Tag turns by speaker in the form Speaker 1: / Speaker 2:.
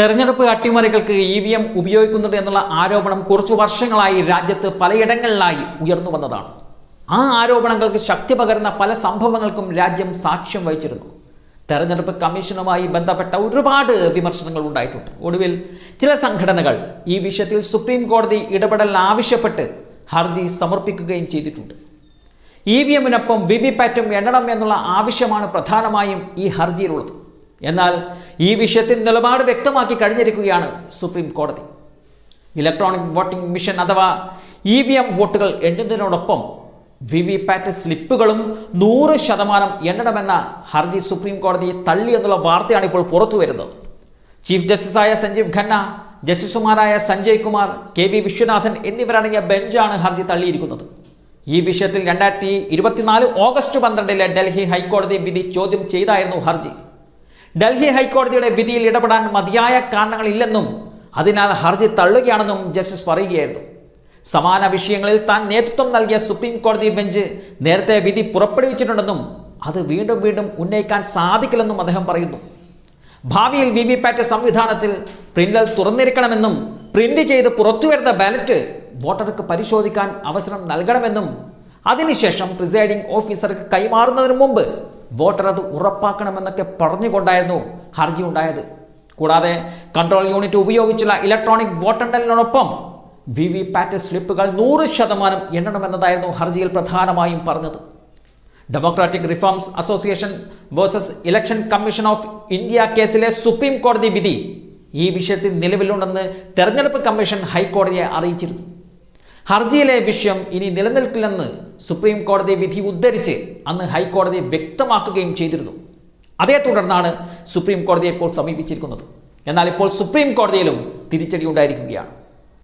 Speaker 1: തെരഞ്ഞെടുപ്പ് അട്ടിമറികൾക്ക് E V M ഉപയോഗിക്കുന്നുണ്ട് എന്നുള്ള ആരോപണം കുറച്ചു വർഷങ്ങളായി രാജ്യത്ത് പലയിടങ്ങളിലായി ഉയർന്നു വന്നതാണ്. ആ ആരോപണങ്ങൾക്ക് ശക്തി പകരുന്ന പല സംഭവങ്ങൾക്കും രാജ്യം സാക്ഷ്യം വഹിച്ചിരുന്നു. തെരഞ്ഞെടുപ്പ് കമ്മീഷനുമായി ബന്ധപ്പെട്ട ഒരുപാട് വിമർശനങ്ങൾ ഉണ്ടായിട്ടുണ്ട്. ഒടുവിൽ ചില സംഘടനകൾ ഈ വിഷയത്തിൽ സുപ്രീം കോടതി ഇടപെടൽ ആവശ്യപ്പെട്ട് ഹർജി സമർപ്പിക്കുകയും ചെയ്തിട്ടുണ്ട്. ഇ വി എമ്മിനൊപ്പം വി വി പാറ്റും എണ്ണണം എന്നുള്ള ആവശ്യമാണ് പ്രധാനമായും ഈ ഹർജിയിലുള്ളത്. എന്നാൽ ഈ വിഷയത്തിൽ നിലപാട് വ്യക്തമാക്കി കഴിഞ്ഞിരിക്കുകയാണ് സുപ്രീം കോടതി. ഇലക്ട്രോണിക് വോട്ടിംഗ് മിഷൻ അഥവാ ഇ വി എം വോട്ടുകൾ എണ്ണുന്നതിനോടൊപ്പം വി വി പാറ്റ് സ്ലിപ്പുകളും നൂറ് ശതമാനം എണ്ണണമെന്ന ഹർജി സുപ്രീം കോടതി തള്ളി എന്നുള്ള വാർത്തയാണ് ഇപ്പോൾ പുറത്തു വരുന്നത് ചീഫ് ജസ്റ്റിസായ സഞ്ജീവ് ഖന്ന ജസ്റ്റിസുമാരായ സഞ്ജയ് കുമാർ കെ വി വിശ്വനാഥൻ എന്നിവരടങ്ങിയ ബെഞ്ചാണ് ഹർജി തള്ളിയിരിക്കുന്നത്. ഈ വിഷയത്തിൽ രണ്ടായിരത്തി ഇരുപത്തിനാല് ഓഗസ്റ്റ് പന്ത്രണ്ടിലെ ഡൽഹി ഹൈക്കോടതി വിധി ചോദ്യം ചെയ്തായിരുന്നു ഹർജി. ഡൽഹി ഹൈക്കോടതിയുടെ വിധിയിൽ ഇടപെടാൻ മതിയായ കാരണങ്ങളില്ലെന്നും അതിനാൽ ഹർജി തള്ളുകയാണെന്നും ജസ്റ്റിസ് പറയുകയായിരുന്നു. സമാന വിഷയങ്ങളിൽ താൻ നേതൃത്വം നൽകിയ സുപ്രീം കോടതി ബെഞ്ച് നേരത്തെ വിധി പുറപ്പെടുവിച്ചിട്ടുണ്ടെന്നും അത് വീണ്ടും വീണ്ടും ഉന്നയിക്കാൻ സാധിക്കില്ലെന്നും അദ്ദേഹം പറയുന്നു. ഭാവിയിൽ വി വി പാറ്റ് സംവിധാനത്തിൽ പ്രിന്റർ തുറന്നിരിക്കണമെന്നും പ്രിന്റ് ചെയ്ത് പുറത്തുവരുന്ന ബാലറ്റ് വോട്ടർക്ക് പരിശോധിക്കാൻ അവസരം നൽകണമെന്നും അതിനുശേഷം പ്രിസൈഡിംഗ് ഓഫീസർക്ക് കൈമാറുന്നതിന് മുമ്പ് വോട്ടർ അത് ഉറപ്പാക്കണമെന്നൊക്കെ പറഞ്ഞുകൊണ്ടായിരുന്നു ഹർജി ഉണ്ടായത്. കൂടാതെ കൺട്രോൾ യൂണിറ്റ് ഉപയോഗിച്ചുള്ള ഇലക്ട്രോണിക് വോട്ടെണ്ണലിനോടൊപ്പം വി വി പാറ്റ് സ്ലിപ്പുകൾ നൂറ് ശതമാനം എണ്ണണമെന്നതായിരുന്നു ഹർജിയിൽ പ്രധാനമായും പറഞ്ഞത്. Democratic reforms association versus election commission of India കേസിലെ സുപ്രീം കോടതി വിധി ഈ വിഷയത്തിൽ നിലവിലുണ്ടെന്ന് തെരഞ്ഞെടുപ്പ് കമ്മീഷൻ ഹൈക്കോടതിയെ അറിയിച്ചിരുന്നു. ഹർജിയിലെ വിഷയം ഇനി നിലനിൽക്കില്ലെന്ന് സുപ്രീം കോടതി വിധി ഉദ്ധരിച്ച് അന്ന് ഹൈക്കോടതി വ്യക്തമാക്കുകയും ചെയ്തിരുന്നു. അതേ തുടർന്നാണ് സുപ്രീം കോടതിയെ ഇപ്പോൾ സമീപിച്ചിരിക്കുന്നത്. എന്നാൽ ഇപ്പോൾ സുപ്രീം കോടതിയിലും തിരിച്ചടി ഉണ്ടായിരിക്കുകയാണ്